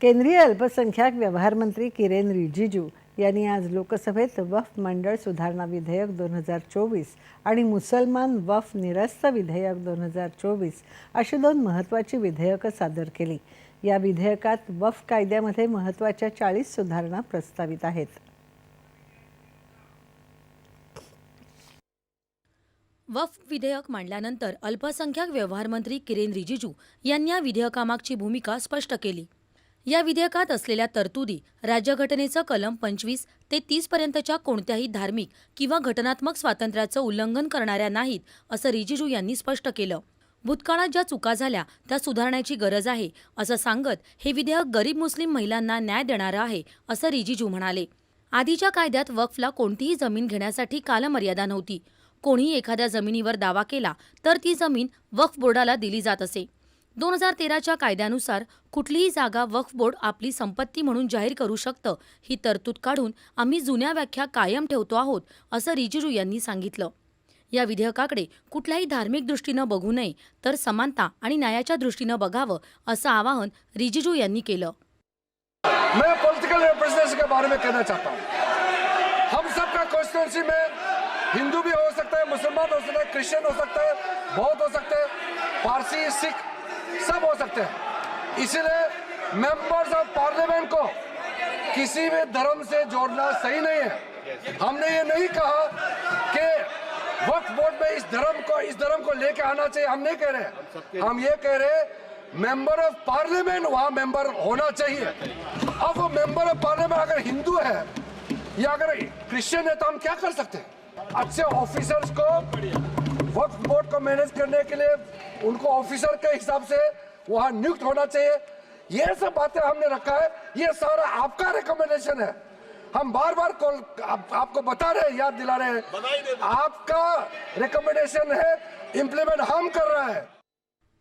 केंद्रीय अल्पसंख्याक व्यवहार मंत्री किरेन रिजिजू यांनी आज लोकसभेत वफ मंडळ सुधारणा विधेयक दोन हजार चोवीस आणि मुसलमान वफ निरस्त विधेयक दोन हजार चोवीस अशी दोन महत्त्वाची विधेयकं सादर केली. या विधेयकात वफ कायद्यामध्ये महत्त्वाच्या चाळीस सुधारणा प्रस्तावित आहेत. वफ विधेयक मांडल्यानंतर अल्पसंख्याक व्यवहार मंत्री किरेन रिजिजू यांनी या विधेयकामागची भूमिका स्पष्ट केली. या विधेयकात असलेल्या तरतुदी राज्यघटनेचं कलम पंचवीस ते तीसपर्यंतच्या कोणत्याही धार्मिक किंवा घटनात्मक स्वातंत्र्याचं उल्लंघन करणाऱ्या नाहीत असं रिजिजू यांनी स्पष्ट केलं. भूतकाळात ज्या चुका झाल्या त्या सुधारण्याची गरज आहे असं सांगत हे विधेयक गरीब मुस्लिम महिलांना न्याय देणारं आहे असं रिजिजू म्हणाले. आधीच्या कायद्यात वक्फला कोणतीही जमीन घेण्यासाठी कालमर्यादा नव्हती. कोणीही एखाद्या जमिनीवर दावा केला तर ती जमीन वक्फ बोर्डाला दिली जात असे. दोन हजार तेराच्या कायद्यानुसार कुठलीही जागा वक्फ बोर्ड आपली संपत्ती म्हणून जाहीर करू शकतं ही तरतूद काढून आम्ही जुन्या व्याख्या कायम ठेवतो आहोत असं रिजिजू यांनी सांगितलं. या विधेयकाकडे कुठल्याही धार्मिक दृष्टीनं बघू नये तर समानता आणि न्यायाच्या दृष्टीनं बघावं असं आवाहन रिजिजू यांनी केलं. मैं पॉलिटिकल के बारे में कहना चाहता हम सब का कॉन्स्टिट्यूंसी में हिंदू भी हो सकता है मुसलमान हो सकता है क्रिश्चियन हो सकता है बहुत हो सकता है पारसी सिख सब हो सकते हैं। इसीलिए मेंबर्स ऑफ़ पार्लियामेंट को किसी भी धर्म से जोड़ना सही नहीं है। हमने ये नहीं कहा कि वक्त बोर्ड में इस धर्म को, इस धर्म को लेके आना चाहिए। हम नहीं कह रहे हम ये कह रहे मेंबर ऑफ़ पार्लियामेंट वहाँ मेंबर होना चाहिए। अब वो मेंबर ऑफ़ पार्लियामेंट अगर हिंदू है या अगर क्रिश्चियन है तो हम क्या कर सकते हैं? अच्छे ऑफिसर्स को वक्फ बोर्ड को मैनेज करने के लिए उनको ऑफिसर के हिसाब से वहां नियुक्त होना चाहिए। ये सब बातें हमने रखा है। ये सारा आपका रिकमेंडेशन है। हम बार बार कॉल आप, आपको बता रहे हैं याद दिला रहे हैं। आपका रिकमेंडेशन है। इम्प्लीमेंट हम कर रहे हैं।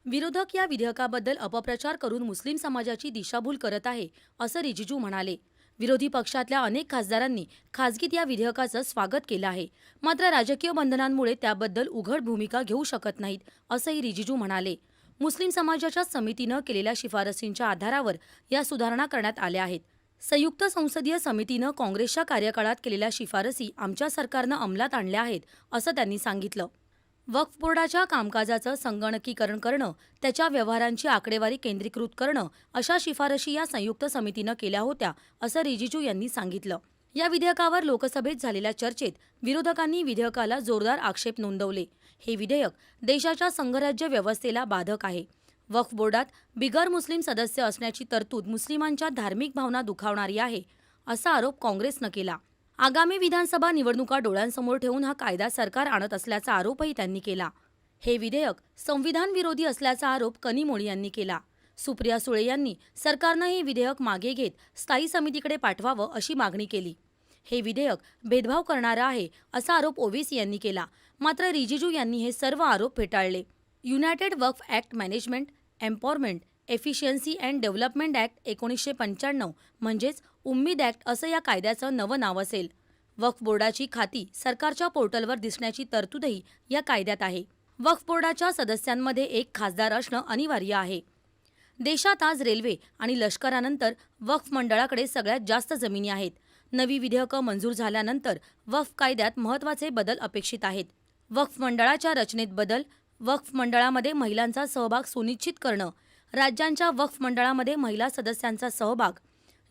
विरोधक या विधेयकाबद्दल अपप्रचार करून मुस्लिम समाजाची दिशाभूल करत आहे असं रिजिजू म्हणाले. विरोधी पक्षातल्या अनेक खासदारांनी खासगीत या विधेयकाचं स्वागत केलं आहे. मात्र राजकीय बंधनांमुळे त्याबद्दल उघड भूमिका घेऊ शकत नाहीत असंही रिजिजू म्हणाले. मुस्लिम समाजाच्या समितीनं केलेल्या शिफारसींच्या आधारावर या सुधारणा करण्यात आल्या आहेत. संयुक्त संसदीय समितीनं काँग्रेसच्या कार्यकाळात केलेल्या शिफारसी आमच्या सरकारनं अंमलात आणल्या आहेत असं त्यांनी सांगितलं. वक्फ बोर्डाच्या कामकाजाचं संगणकीकरण करणं त्याच्या व्यवहारांची आकडेवारी केंद्रीकृत करणं अशा शिफारशी या संयुक्त समितीनं केल्या होत्या असं रिजिजू यांनी सांगितलं. या विधेयकावर लोकसभेत झालेल्या चर्चेत विरोधकांनी विधेयकाला जोरदार आक्षेप नोंदवले. हे विधेयक देशाच्या संघराज्य व्यवस्थेला बाधक आहे. वक्फ बोर्डात बिगर मुस्लिम सदस्य असण्याची तरतूद मुस्लिमांच्या धार्मिक भावना दुखावणारी आहे असा आरोप काँग्रेसनं केला. आगामी विधानसभा निवडणुका डोळ्यांसमोर ठेवून हा कायदा सरकार आणत असल्याचा आरोपही त्यांनी केला. हे विधेयक संविधान विरोधी असल्याचा आरोप कनिमोळी यांनी केला. सुप्रिया सुळे यांनी सरकारनं हे विधेयक मागे घेत स्थायी समितीकडे पाठवावं अशी मागणी केली. हे विधेयक भेदभाव करणारं आहे असा आरोप ओवेसी यांनी केला. मात्र रिजिजू यांनी हे सर्व आरोप फेटाळले. United Waqf act management empowerment efficiency and development act एकोणीसशे पंच्याण्णव म्हणजेच उम्मीद ॲक्ट असं या कायद्याचं नवं नाव असेल. वक्फ बोर्डाची खाती सरकारच्या पोर्टलवर दिसण्याची तरतूदही या कायद्यात आहे. वक्फ बोर्डाच्या सदस्यांमध्ये एक खासदार असणं अनिवार्य आहे. देशात आज रेल्वे आणि लष्करानंतर वक्फ मंडळाकडे सगळ्यात जास्त जमिनी आहेत. नवी विधेयकं मंजूर झाल्यानंतर वक्फ कायद्यात महत्त्वाचे बदल अपेक्षित आहेत. वक्फ मंडळाच्या रचनेत बदल वक्फ मंडळामध्ये महिलांचा सहभाग सुनिश्चित करणं राज्यांच्या वक्फ मंडळामध्ये महिला सदस्यांचा सहभाग.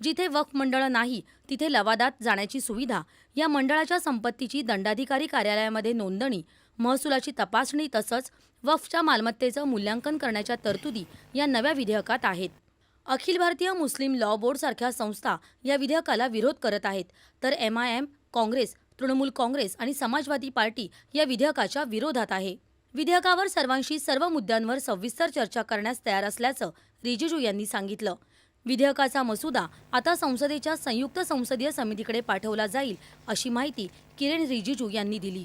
जिथे वक्फ मंडळं नाही तिथे लवादात जाण्याची सुविधा. या मंडळाच्या संपत्तीची दंडाधिकारी कार्यालयामध्ये नोंदणी महसुलाची तपासणी तसंच वक्फच्या मालमत्तेचं मूल्यांकन करण्याच्या तरतुदी या नव्या विधेयकात आहेत. अखिल भारतीय मुस्लिम लॉ बोर्डसारख्या संस्था या विधेयकाला विरोध करत आहेत. तर M I M Congress Trinamool Congress आणि समाजवादी पार्टी या विधेयकाच्या विरोधात आहे. विधेयकावर सर्वांशी सर्व मुद्द्यांवर सविस्तर चर्चा करण्यास तयार असल्याचं रिजिजू यांनी सांगितलं. विधेयकाचा मसुदा आता संसदेच्या संयुक्त संसदीय समितीकडे पाठवला जाईल अशी माहिती किरेन रिजिजू यांनी दिली.